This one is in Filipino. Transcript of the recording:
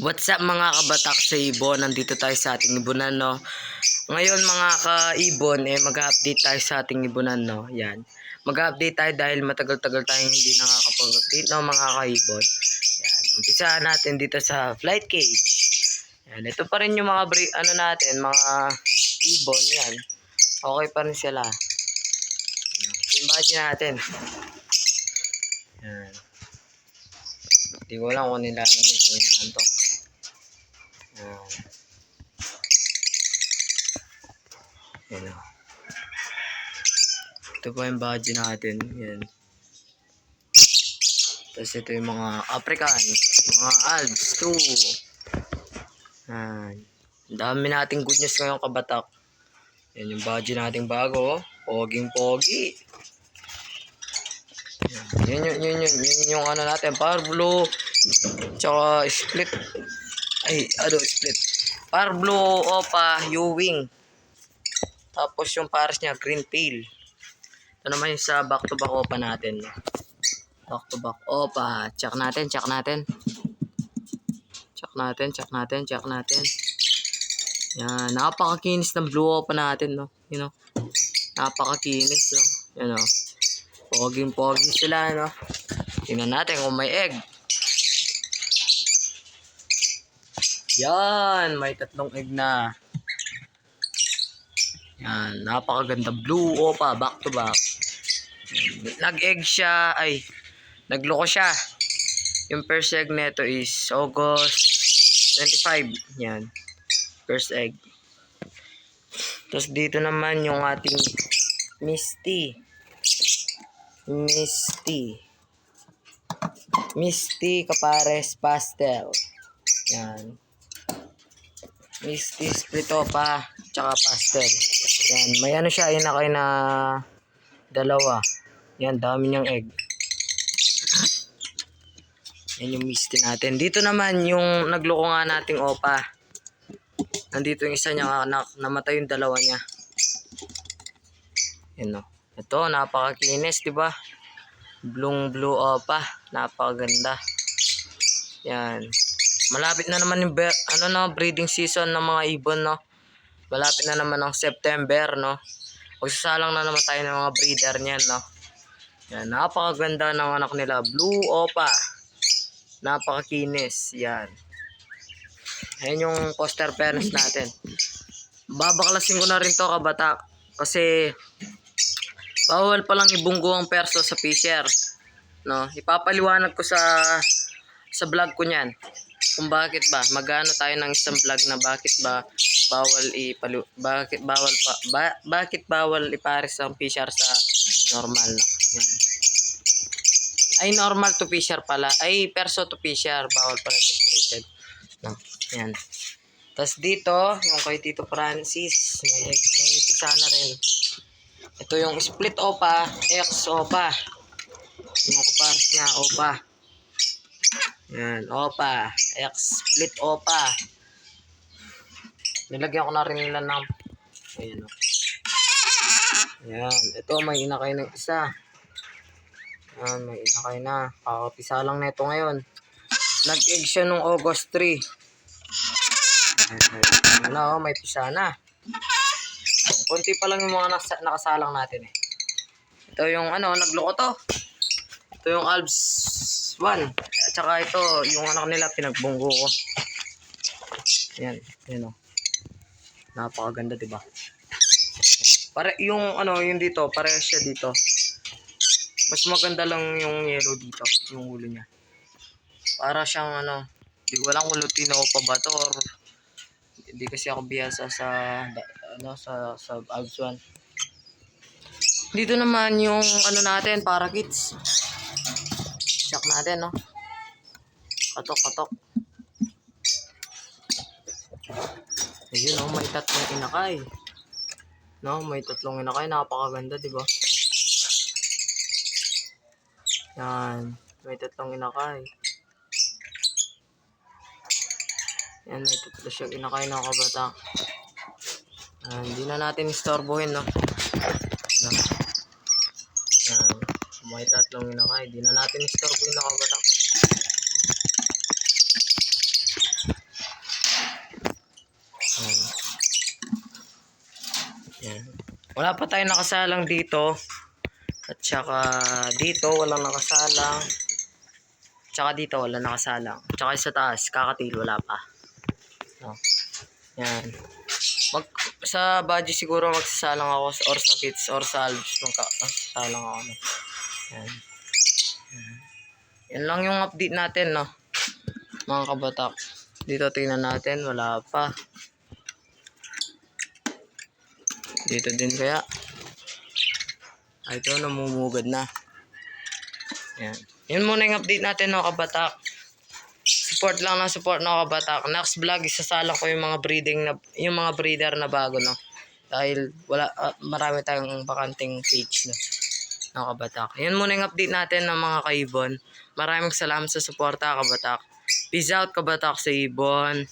What's up mga kabatak sa ibon? Nandito tayo sa ating ibunan, no? Ngayon mga ka-ibon, eh, mag-update tayo sa ating ibunan, no? Yan. Mag-update tayo dahil matagal-tagal tayong hindi nakakapag-update, no, mga ka-ibon. Yan. Umpisahan natin dito sa flight cage. Yan. Ito pa rin yung mga, bri- ano natin, mga ibon, yan. Okay pa rin sila. Yung badge natin. Yan. Hindi ko alam kung nila alam kung inaantok. Yan. Yan o. Ito po yung badge natin. Yan. Tapos ito yung mga African. Mga Alps 2. Yan. Ang dami nating good news ngayong kabatak. Yan yung badge nating bago. Poging pogi. Yan yun, yun, yun, yun yung ano natin, blue, tsaka split, ay, ano, split, power blue, opa, U-wing, tapos yung pares niya, green peel. Ito naman yung sa back to back opa natin. Back to back opa, check natin, check natin. Check natin, check natin, check natin. Yan, napakakinis ng blue opa natin, no? You know, napakakinis, no? Yan, no? Poging-pogi sila, no? Tingnan natin kung may egg. Yan, may tatlong egg na. Yan, napakaganda. Blue opa, back to back. Nag-egg siya, ay, nagloko siya. Yung first egg nito is August 25. Yan, first egg. Tapos dito naman yung ating Misty. Misty. Misty Capares Pastel. Yan. Misty Spritopa tsaka pastel. Yan. May ano siya, inakay na dalawa. Yan, dami niyang egg. Yan yung misty natin. Dito naman yung nagloko nga nating opa. Nandito yung isa niya, na, namatay yung dalawa niya. Yan o. Ito, napakakinis, di ba? Blue blue opa. Napakaganda. Yan. Malapit na naman yung ano no, breeding season ng mga ibon, no? Malapit na naman ang September, no? Magsasalang na naman tayo ng mga breeder niyan, no? Yan, napakaganda ng anak nila. Blue opa. Napakakinis. Yan. Ayan yung poster parents natin. Babaklasin ko na rin to kabata. Kasi bawal palang ibunggo ang perso sa fisher. No, ipapaliwanag ko sa sa vlog ko niyan. Kung bakit ba magano tayo ng isang vlog na bakit ba bawal ipalu bakit bawal pa ba, bakit bawal ipares ang fisher sa normal no. Yan. Ay normal to fisher pala. Ay perso to fisher bawal pala to separated. No. Yan. Tapos dito, yung kay Tito Francis, may, may pisa na rin. Ito yung split opa, X opa. Yung kupares niya, opa. Yan, opa, X split opa. Nilagyan ko na rin nila ng, ayan o. Yan, ito may inakay na isa. Yan, may inakay na. Kakapisa lang na ito ngayon. Nag-egg siya nung August 3. Ayan, ano, may pisa na. Kunti pa lang yung mga nasa, nakasalang natin eh. Ito yung ano, nagloko to. Ito yung Alps 1. At saka ito, yung anak nila, pinagbunggo ko. Yan, yan o. Napakaganda, di ba? Pare, yung ano, yung dito, pare siya dito. Mas maganda lang yung yellow dito, yung ulo niya. Para siyang ano, di ko alam kung Lutino o pa ba to or hindi kasi ako biyasa sa ano sa sa Alps 1. Dito naman yung ano natin para kids. Check natin, no. Katok, katok. Ayun, no, may tatlong inakay. No, may tatlong inakay. Napakaganda, di ba? Yan. May tatlong inakay. Yan, may tatlo siyang inakay ng kabata. Hindi na natin istorbohin, no? no? Yan. May tatlong inakay. Hindi na natin istorbohin na kabata. Wala pa tayong nakasalang dito. At saka dito, walang nakasalang. Tsaka dito, wala nakasalang. Tsaka sa taas, kakatil, wala pa. No. Yan. Mag, sa budget siguro magsasalang ako or sa kits or sa albs magka, magsasalang ako. No. Yan. Yan. Yan lang yung update natin, no? Mga kabatak. Dito tingnan natin, wala pa. Dito din kaya. Ay, ito, namumugad na. Yan. Yun muna yung update natin, no, kabatak. Support lang ng support, no, kabatak. Next vlog, isasalang ko yung mga breeding na, yung mga breeder na bago, no. Dahil wala, ah, marami tayong bakanting cage, no. No, kabatak. Yun muna yung update natin ng mga kaibon. Maraming salamat sa suporta, kabatak. Peace out, kabatak sa ibon.